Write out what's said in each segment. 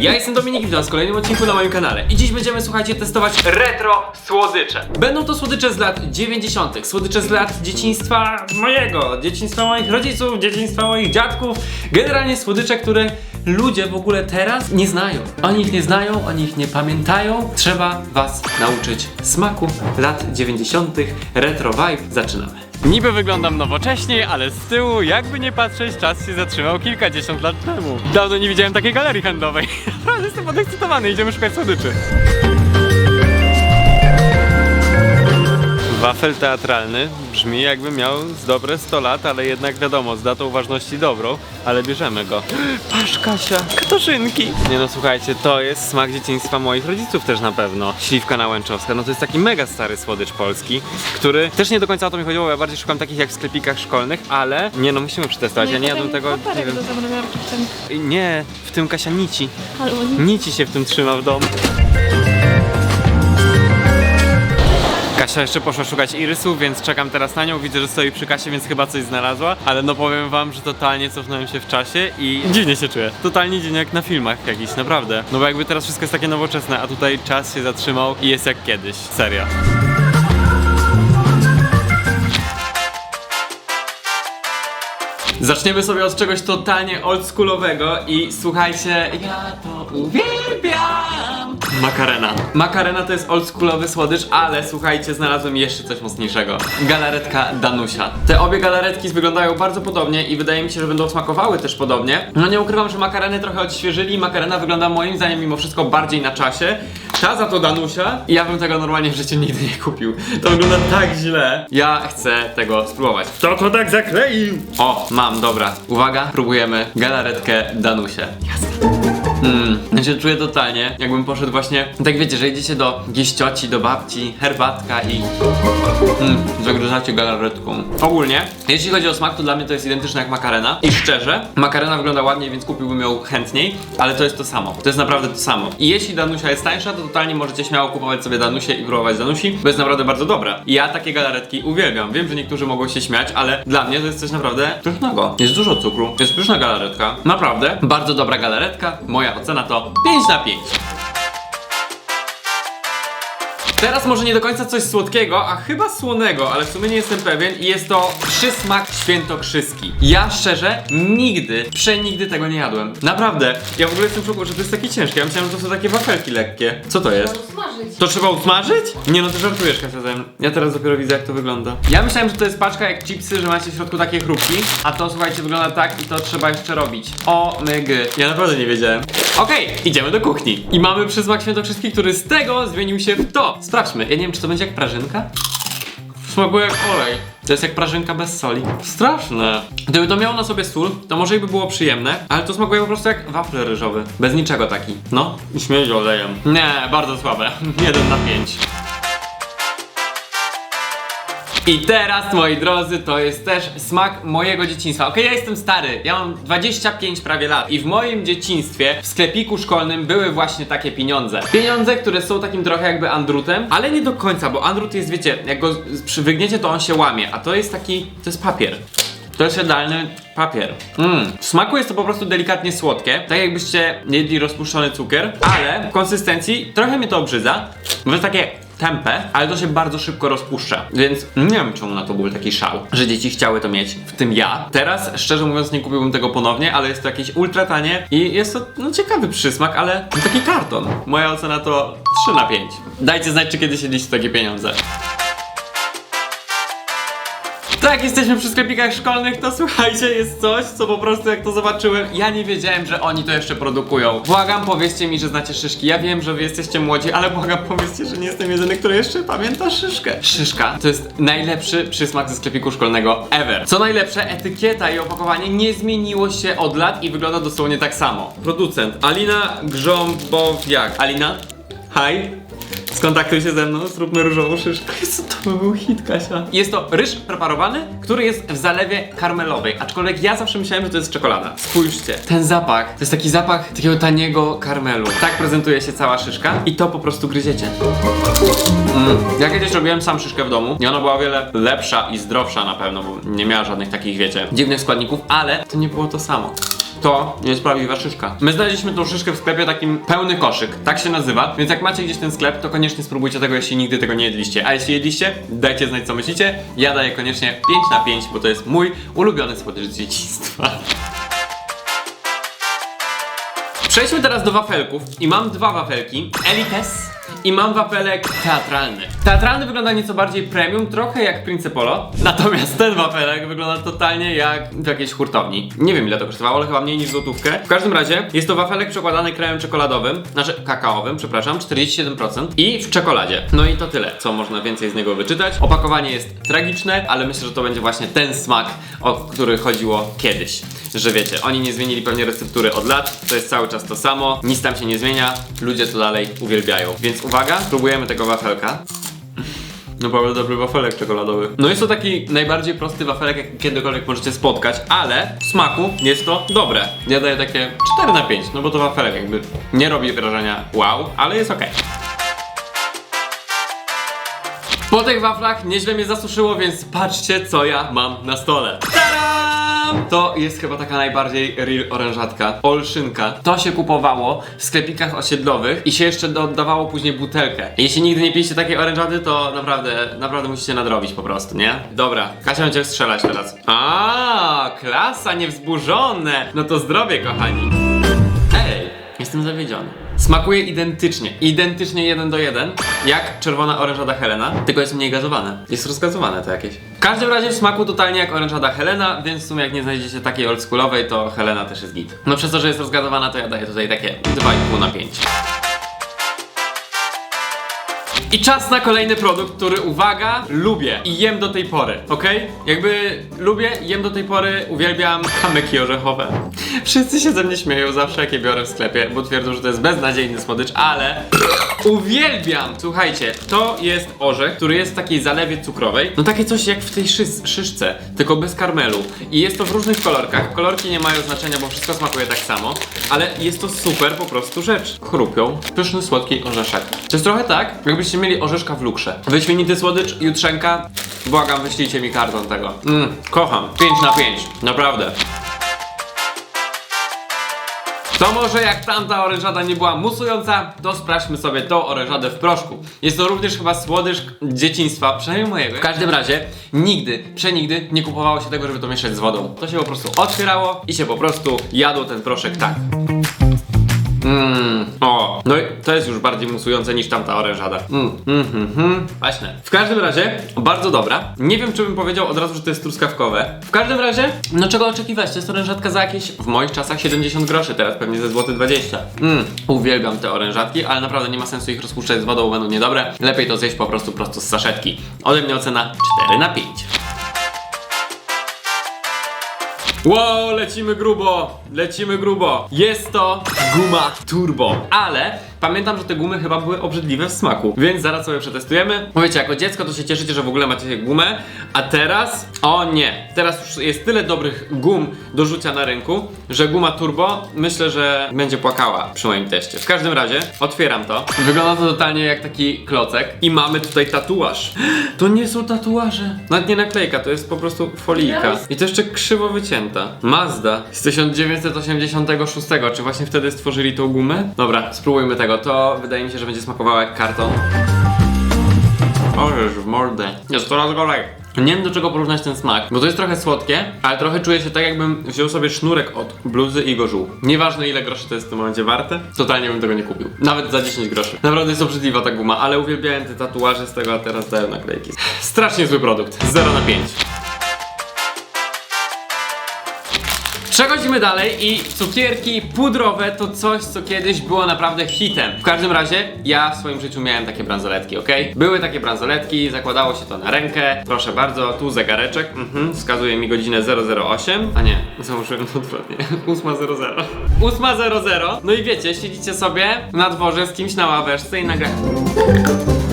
Ja jestem Dominik, witam w kolejnym odcinku na moim kanale i dziś będziemy, słuchajcie, testować retro słodycze. Będą to słodycze z lat 90., słodycze z lat dzieciństwa mojego, dzieciństwa moich rodziców, dzieciństwa moich dziadków, generalnie słodycze, które ludzie w ogóle teraz nie znają. Oni ich nie znają, oni ich nie pamiętają. Trzeba was nauczyć smaku lat 90., retro vibe. Zaczynamy. Niby wyglądam nowocześnie, ale z tyłu, jakby nie patrzeć, czas się zatrzymał kilkadziesiąt lat temu. Dawno nie widziałem takiej galerii handlowej. Naprawdę jestem podekscytowany, idziemy szukać słodyczy. Wafel teatralny brzmi jakby miał z dobre 100 lat, ale jednak wiadomo, z datą ważności dobrą, ale bierzemy go. Patrz Kasia, katoszynki! Nie no słuchajcie, to jest smak dzieciństwa moich rodziców też na pewno. Śliwka nałęczowska, no to jest taki mega stary słodycz polski, który też nie do końca o to mi chodziło, bo ja bardziej szukam takich jak w sklepikach szkolnych, ale nie no musimy przetestować, ja nie jadłem tego, nie wiem. Nie, w tym Kasia nici. Albo nie. Nici się w tym trzyma w domu. Kasia jeszcze poszła szukać irysów, więc czekam teraz na nią. Widzę, że stoi przy kasie, więc chyba coś znalazła. Ale no powiem wam, że totalnie cofnąłem się w czasie i dziwnie się czuję. Totalnie dziwnie jak na filmach jakichś, naprawdę. No bo jakby teraz wszystko jest takie nowoczesne, a tutaj czas się zatrzymał i jest jak kiedyś. Serio. Zaczniemy sobie od czegoś totalnie oldschoolowego i słuchajcie, ja to uwielbiam! Makarena. Makarena to jest oldschoolowy słodycz, ale słuchajcie, znalazłem jeszcze coś mocniejszego. Galaretka Danusia. Te obie galaretki wyglądają bardzo podobnie i wydaje mi się, że będą smakowały też podobnie. No nie ukrywam, że makareny trochę odświeżyli. Makarena wygląda moim zdaniem mimo wszystko bardziej na czasie. Ta za to Danusia i ja bym tego normalnie w życiu nigdy nie kupił. To wygląda tak źle. Ja chcę tego spróbować. Kto to tak zakleił? O, mam, dobra. Uwaga, próbujemy galaretkę Danusie. Mm, ja się czuję totalnie, jakbym poszedł właśnie, tak wiecie, że idziecie do jakiejś cioci, do babci, herbatka i mm, zagryzacie galaretką. Ogólnie, jeśli chodzi o smak, to dla mnie to jest identyczne jak makarena i szczerze, makarena wygląda ładniej, więc kupiłbym ją chętniej, ale to jest to samo, to jest naprawdę to samo. I jeśli Danusia jest tańsza, to totalnie możecie śmiało kupować sobie Danusię i próbować Danusi, bo jest naprawdę bardzo dobra. I ja takie galaretki uwielbiam, wiem, że niektórzy mogą się śmiać, ale dla mnie to jest coś naprawdę pysznego. Jest dużo cukru, jest pyszna galaretka, naprawdę, bardzo dobra galaretka, moja ocena to 5 na 5. Teraz może nie do końca coś słodkiego, a chyba słonego, ale w sumie nie jestem pewien i jest to przysmak świętokrzyski. Ja szczerze nigdy, przenigdy tego nie jadłem. Naprawdę. Ja w ogóle jestem w szoku, że to jest takie ciężkie. Ja myślałem, że to są takie wafelki lekkie. Co to jest? Usmażyć. To trzeba usmażyć? Nie no, ty żartujesz Kasia ze mną. Ja teraz dopiero widzę jak to wygląda. Ja myślałem, że to jest paczka jak chipsy, że macie w środku takie chrupki, a to słuchajcie wygląda tak i to trzeba jeszcze robić. O mygy. Ja naprawdę nie wiedziałem. Okej, idziemy do kuchni. I mamy przysmak świętokrzyski, który z tego zmienił się w to. Sprawdźmy. Ja nie wiem, czy to będzie jak prażynka? Smakuje jak olej. To jest jak prażynka bez soli. Straszne. Gdyby to miało na sobie sól, to może i by było przyjemne, ale to smakuje po prostu jak wafel ryżowy. Bez niczego taki. No, i śmierdzi olejem. Nie, bardzo słabe. 1 na 5. I teraz, moi drodzy, to jest też smak mojego dzieciństwa. Okej, ja jestem stary, ja mam 25 prawie lat i w moim dzieciństwie w sklepiku szkolnym były właśnie takie pieniądze. Pieniądze, które są takim trochę jakby andrutem, ale nie do końca, bo andrut jest, wiecie, jak go z- przy- wygniecie, to on się łamie, a to jest taki, to jest papier. To jest jadalny papier. Mm. W smaku jest to po prostu delikatnie słodkie, tak jakbyście jedli rozpuszczony cukier, ale w konsystencji trochę mnie to obrzydza, bo jest takie ale to się bardzo szybko rozpuszcza. Więc nie wiem czemu na to był taki szał, że dzieci chciały to mieć, w tym ja. Teraz, szczerze mówiąc, nie kupiłbym tego ponownie, ale jest to jakieś ultra tanie i jest to no, ciekawy przysmak, ale taki karton. Moja ocena to 3 na 5. Dajcie znać, czy kiedyś jedliście takie pieniądze. Tak, jesteśmy przy sklepikach szkolnych, to słuchajcie, jest coś, co po prostu jak to zobaczyłem, ja nie wiedziałem, że oni to jeszcze produkują. Błagam, powiedzcie mi, że znacie szyszki. Ja wiem, że wy jesteście młodzi, ale błagam, powiedzcie, że nie jestem jedyny, który jeszcze pamięta szyszkę. Szyszka to jest najlepszy przysmak ze sklepiku szkolnego ever. Co najlepsze, etykieta i opakowanie nie zmieniło się od lat i wygląda dosłownie tak samo. Producent Alina Grząbowiak. Alina? Hi. Skontaktuj się ze mną, zróbmy różową szyszkę. Jezu, to by był hit, Kasia. Jest to ryż preparowany, który jest w zalewie karmelowej, aczkolwiek ja zawsze myślałem, że to jest czekolada. Spójrzcie, ten zapach, to jest taki zapach takiego taniego karmelu. Tak prezentuje się cała szyszka i to po prostu gryziecie. Mm. Ja kiedyś robiłem sam szyszkę w domu i ona była o wiele lepsza i zdrowsza na pewno, bo nie miała żadnych takich, wiecie, dziwnych składników, ale to nie było to samo. To jest prawdziwa szyszka. My znaleźliśmy tą szyszkę w sklepie takim pełny koszyk, tak się nazywa, więc jak macie gdzieś ten sklep, to koniecznie spróbujcie tego, jeśli nigdy tego nie jedliście. A jeśli jedliście, dajcie znać co myślicie. Ja daję koniecznie 5 na 5, bo to jest mój ulubiony słodycz dzieciństwa. Przejdźmy teraz do wafelków i mam dwa wafelki, Elites i mam wafelek teatralny. Teatralny wygląda nieco bardziej premium, trochę jak Principolo, natomiast ten wafelek wygląda totalnie jak w jakiejś hurtowni. Nie wiem ile to kosztowało, ale chyba mniej niż złotówkę. W każdym razie jest to wafelek przekładany kremem czekoladowym, znaczy kakaowym, przepraszam, 47% i w czekoladzie. No i to tyle, co można więcej z niego wyczytać. Opakowanie jest tragiczne, ale myślę, że to będzie właśnie ten smak, o który chodziło kiedyś. Że wiecie, oni nie zmienili pewnie receptury od lat, to jest cały czas to samo, nic tam się nie zmienia, ludzie to dalej uwielbiają. Więc uwaga, spróbujemy tego wafelka. Naprawdę dobry wafelek czekoladowy. No jest to taki najbardziej prosty wafelek, jaki kiedykolwiek możecie spotkać, ale w smaku jest to dobre. Ja daję takie 4 na 5, no bo to wafelek jakby nie robi wrażenia wow, ale jest ok. Po tych waflach nieźle mnie zasuszyło, więc patrzcie co ja mam na stole. To jest chyba taka najbardziej real orężatka. Olszynka. To się kupowało w sklepikach osiedlowych i się jeszcze dodawało później butelkę. Jeśli nigdy nie piliście takiej orężady, to naprawdę, naprawdę musicie nadrobić po prostu, nie? Dobra, Kasia będzie strzelać teraz. A, klasa, niewzburzone. No to zdrowie, kochani. Ej, jestem zawiedziony. Smakuje identycznie, identycznie jeden do jeden, jak czerwona orężada Helena, tylko jest mniej gazowane. Jest rozgazowane to jakieś. W każdym razie w smaku totalnie jak orężada Helena, więc w sumie jak nie znajdziecie takiej oldschoolowej, to Helena też jest git. No przez to, że jest rozgazowana, to ja daję tutaj takie 2,5 na 5. I czas na kolejny produkt, który uwaga, lubię i jem do tej pory, ok? Jakby lubię, jem do tej pory, uwielbiam kamyki orzechowe. Wszyscy się ze mnie śmieją zawsze jak je biorę w sklepie, bo twierdzą, że to jest beznadziejny słodycz, ale uwielbiam! Słuchajcie, to jest orzech, który jest w takiej zalewie cukrowej, no takie coś jak w tej szys- szyszce, tylko bez karmelu. I jest to w różnych kolorkach, kolorki nie mają znaczenia, bo wszystko smakuje tak samo, ale jest to super po prostu rzecz. Chrupią, pyszny, słodki orzeszek. To jest trochę tak, jakbyście mieli orzeszka w lukrze. Wyśmienity słodycz, jutrzenka, błagam, wyślijcie mi karton tego. Mmm, kocham. 5 na 5, naprawdę. To może jak tamta orężada nie była musująca, to sprawdźmy sobie tą orężadę w proszku. Jest to również chyba słodycz dzieciństwa, przynajmniej mojego. W każdym razie, nigdy, przenigdy nie kupowało się tego, żeby to mieszać z wodą. To się po prostu otwierało i się po prostu jadło ten proszek tak. Mmm, o, no i to jest już bardziej musujące niż tamta orężada. Mmm, mhm, mhm, Właśnie. W każdym razie, bardzo dobra. Nie wiem, czy bym powiedział od razu, że to jest truskawkowe. W każdym razie, no czego oczekiwać? To jest orężatka za jakieś, w moich czasach 70 groszy, teraz pewnie ze złoty 20. Mmm, uwielbiam te orężatki, ale naprawdę nie ma sensu ich rozpuszczać z wodą, bo będą niedobre. Lepiej to zjeść po prostu prosto z saszetki. Ode mnie ocena 4 na 5. Wow, lecimy grubo, lecimy grubo. Jest to guma turbo, ale pamiętam, że te gumy chyba były obrzydliwe w smaku, więc zaraz sobie przetestujemy. Bo wiecie, jako dziecko to się cieszycie, że w ogóle macie gumę, a teraz, o nie, teraz już jest tyle dobrych gum do rzucia na rynku, że guma turbo myślę, że będzie płakała przy moim teście. W każdym razie, otwieram to. Wygląda to totalnie jak taki klocek i mamy tutaj tatuaż. To nie są tatuaże, nawet nie naklejka, to jest po prostu folijka. I to jeszcze krzywo wycięta. Mazda z 1986. Czy właśnie wtedy stworzyli tą gumę? Dobra, spróbujmy tego. To wydaje mi się, że będzie smakowało jak karton. Orzesz w mordę. Jest coraz gorzej. Nie wiem do czego porównać ten smak, bo to jest trochę słodkie, ale trochę czuję się tak jakbym wziął sobie sznurek od bluzy i go żuł. Nieważne ile groszy to jest w tym momencie warte, totalnie bym tego nie kupił. Nawet za 10 groszy. Naprawdę jest obrzydliwa ta guma, ale uwielbiałem te tatuaże z tego, a teraz dają naklejki. Strasznie zły produkt. 0 na 5. Przechodzimy dalej i cukierki pudrowe to coś, co kiedyś było naprawdę hitem. W każdym razie, ja w swoim życiu miałem takie bransoletki, ok? Były takie bransoletki, zakładało się to na rękę. Proszę bardzo, tu zegareczek, mhm, wskazuje mi godzinę 008. A nie, założyłem to odwrotnie. 8.00. 8.00. No i wiecie, siedzicie sobie na dworze z kimś na ławeczce i nagle...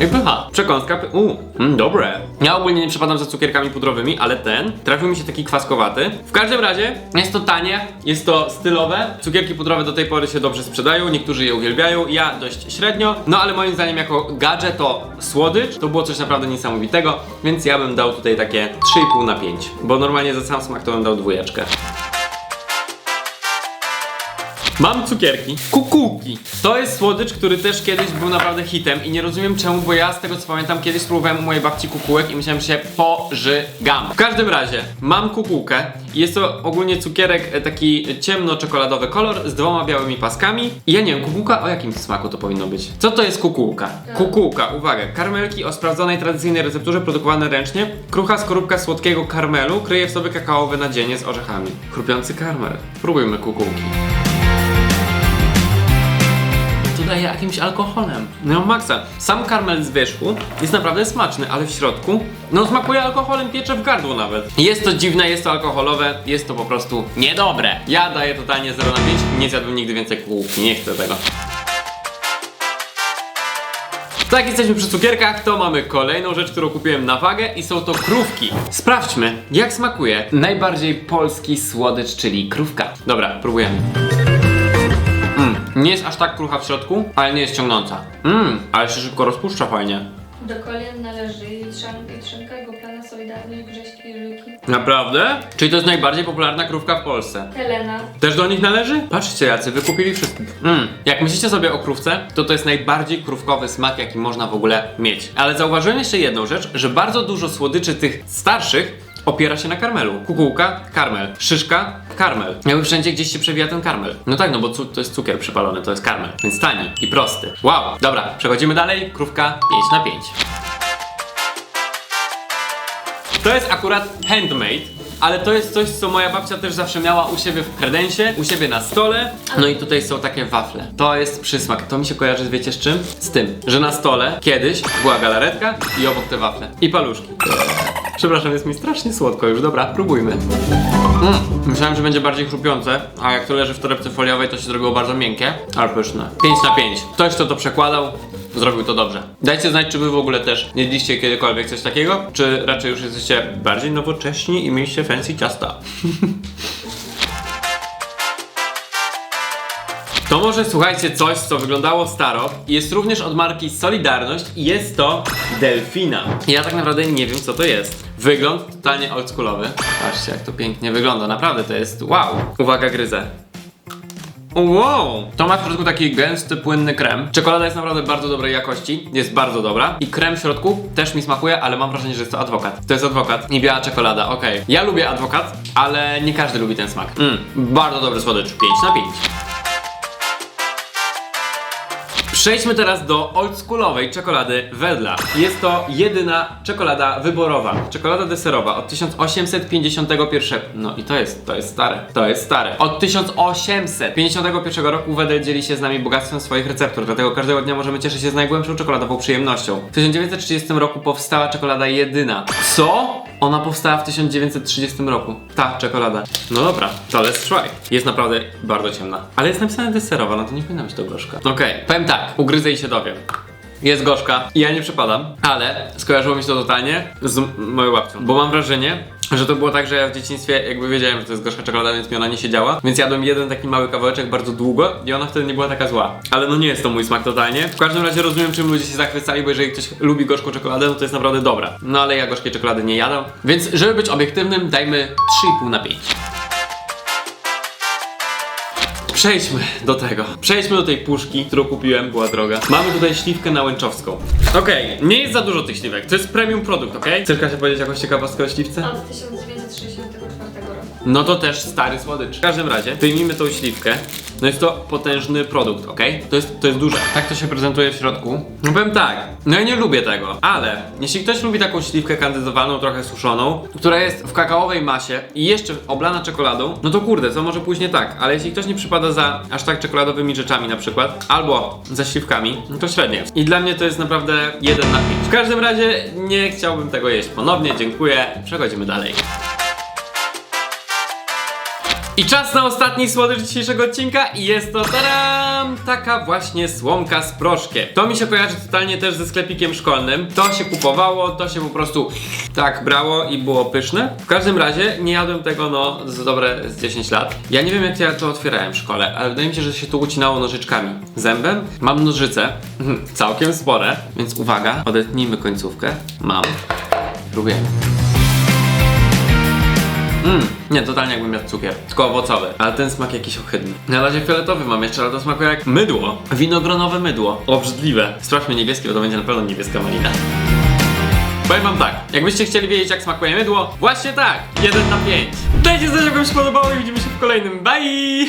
I pycha. Przekąska. Py... U, mm, dobre. Ja ogólnie nie przepadam za cukierkami pudrowymi, ale ten trafił mi się taki kwaskowaty. W każdym razie jest to tanie, jest to stylowe. Cukierki pudrowe do tej pory się dobrze sprzedają, niektórzy je uwielbiają, ja dość średnio. No ale moim zdaniem jako gadżet to słodycz, to było coś naprawdę niesamowitego, więc ja bym dał tutaj takie 3,5 na 5, bo normalnie za sam smak to bym dał dwójeczkę. Mam cukierki. Kukułki. To jest słodycz, który też kiedyś był naprawdę hitem i nie rozumiem czemu, bo ja z tego co pamiętam kiedyś spróbowałem u mojej babci kukułek i myślałem, że się pożygam. W każdym razie, mam kukułkę i jest to ogólnie cukierek e, taki ciemno-czekoladowy kolor z dwoma białymi paskami. I ja nie wiem, kukułka o jakim smaku to powinno być? Co to jest kukułka? Kukułka, uwaga, karmelki o sprawdzonej tradycyjnej recepturze produkowane ręcznie. Krucha skorupka słodkiego karmelu kryje w sobie kakaowe nadzienie z orzechami. Chrupiący karmel. Spróbujmy kukułki. Daje jakimś alkoholem. No maksa. Sam karmel z wierzchu jest naprawdę smaczny, ale w środku, no smakuje alkoholem, piecze w gardło nawet. Jest to dziwne, jest to alkoholowe, jest to po prostu niedobre. Ja daję totalnie 0 na 5, nie zjadłem nigdy więcej kukułki, nie chcę tego. Tak, jesteśmy przy cukierkach, to mamy kolejną rzecz, którą kupiłem na wagę i są to krówki. Sprawdźmy, jak smakuje najbardziej polski słodycz, czyli krówka. Dobra, próbujemy. Nie jest aż tak krucha w środku, ale nie jest ciągnąca. Mmm, ale się szybko rozpuszcza fajnie. Do kolien należy jutrzanka, jutrzanka, goplana, solidarność, grześki i żyki. Naprawdę? Czyli to jest najbardziej popularna krówka w Polsce. Helena. Też do nich należy? Patrzcie jacy, wykupili wszystkich. Mm. Jak myślicie sobie o krówce, to to jest najbardziej krówkowy smak, jaki można w ogóle mieć. Ale zauważyłem jeszcze jedną rzecz, że bardzo dużo słodyczy tych starszych opiera się na karmelu. Kukułka, karmel. Szyszka, karmel. Jakby wszędzie gdzieś się przewija ten karmel. No tak, no bo to jest cukier przypalony, to jest karmel. Więc tani i prosty. Wow. Dobra, przechodzimy dalej. Krówka 5 na 5. To jest akurat handmade. Ale to jest coś, co moja babcia też zawsze miała u siebie w kredensie, u siebie na stole. No i tutaj są takie wafle. To jest przysmak. To mi się kojarzy, wiecie z czym? Z tym, że na stole kiedyś była galaretka i obok te wafle. I paluszki. Przepraszam, jest mi strasznie słodko już. Dobra, próbujmy. Mm, myślałem, że będzie bardziej chrupiące, a jak to leży w torebce foliowej, to się zrobiło bardzo miękkie, ale pyszne. 5 na 5. Ktoś, kto to przekładał, zrobił to dobrze. Dajcie znać, czy wy w ogóle też jedliście kiedykolwiek coś takiego, czy raczej już jesteście bardziej nowocześni i mieliście fancy ciasta. To może słuchajcie coś, co wyglądało staro jest również od marki Solidarność i jest to Delfina. Ja tak naprawdę nie wiem co to jest. Wygląd totalnie oldschoolowy. Patrzcie jak to pięknie wygląda, naprawdę to jest wow. Uwaga gryzę. Wow! To ma w środku taki gęsty, płynny krem. Czekolada jest naprawdę bardzo dobrej jakości, jest bardzo dobra. I krem w środku też mi smakuje, ale mam wrażenie, że jest to adwokat. To jest adwokat i biała czekolada, okej. Ja lubię adwokat, ale nie każdy lubi ten smak. Mm, bardzo dobry słodycz, 5 na 5. Przejdźmy teraz do oldschoolowej czekolady Wedla. Jest to jedyna czekolada wyborowa. Czekolada deserowa od 1851. No i to jest, to jest stare. To jest stare. Od 1851 roku Wedel dzieli się z nami bogactwem swoich receptur, dlatego każdego dnia możemy cieszyć się z najgłębszą czekoladową przyjemnością. W 1930 roku powstała czekolada jedyna. Co? Ona powstała w 1930 roku. Ta czekolada. No dobra, to let's try. Jest naprawdę bardzo ciemna. Ale jest napisane deserowa, no to nie powinna być to gorzka. Okej, powiem tak, ugryzę i się dowiem. Jest gorzka ja nie przepadam, ale skojarzyło mi się to totalnie z moją babcią. Bo mam wrażenie, że to było tak, że ja w dzieciństwie jakby wiedziałem, że to jest gorzka czekolada, więc mi ona nie siedziała. Więc jadłem jeden taki mały kawałeczek bardzo długo i ona wtedy nie była taka zła. Ale no nie jest to mój smak totalnie. W każdym razie rozumiem, czym ludzie się zachwycali, bo jeżeli ktoś lubi gorzką czekoladę, no to jest naprawdę dobra. No ale ja gorzkiej czekolady nie jadam. Więc żeby być obiektywnym, dajmy 3,5 na 5. Przejdźmy do tego. Przejdźmy do tej puszki, którą kupiłem, była droga. Mamy tutaj śliwkę na łęczowską. Okej, nie jest za dużo tych śliwek. To jest premium produkt, okej? Chcesz się powiedzieć jakąś ciekawostkę o śliwce? Od 1964 roku. No to też stary słodycz. W każdym razie, wyjmijmy tą śliwkę. No jest to potężny produkt, ok? To jest, to jest duże. Tak to się prezentuje w środku. No powiem tak, no ja nie lubię tego, ale jeśli ktoś lubi taką śliwkę kandydowaną, trochę suszoną, która jest w kakaowej masie i jeszcze oblana czekoladą, no to kurde, co może później tak, ale jeśli ktoś nie przypada za aż tak czekoladowymi rzeczami na przykład, albo za śliwkami, no to średnie. I dla mnie to jest naprawdę 1 na 5. W każdym razie nie chciałbym tego jeść ponownie, dziękuję. Przechodzimy dalej. I czas na ostatni słodycz dzisiejszego odcinka i jest to taram, taka właśnie słomka z proszkiem. To mi się kojarzy totalnie też ze sklepikiem szkolnym. To się kupowało, to się po prostu tak brało i było pyszne. W każdym razie nie jadłem tego no z dobre z 10 lat. Ja nie wiem jak ja to otwierałem w szkole, ale wydaje mi się, że się to ucinało nożyczkami. Zębem mam nożyce, całkiem spore, więc uwaga, odetnijmy końcówkę. Mam. Próbujemy. Mmm, nie, totalnie jakbym jadł cukier, tylko owocowy, ale ten smak jakiś ohydny. Na razie fioletowy mam jeszcze, ale to smakuje jak mydło. Winogronowe mydło. Obrzydliwe. Sprawdźmy niebieskie, bo to będzie na pewno niebieska malina. Powiem wam tak, jakbyście chcieli wiedzieć jak smakuje mydło, właśnie tak, 1 na 5. Dajcie znać jak wam się podobało i widzimy się w kolejnym, bye!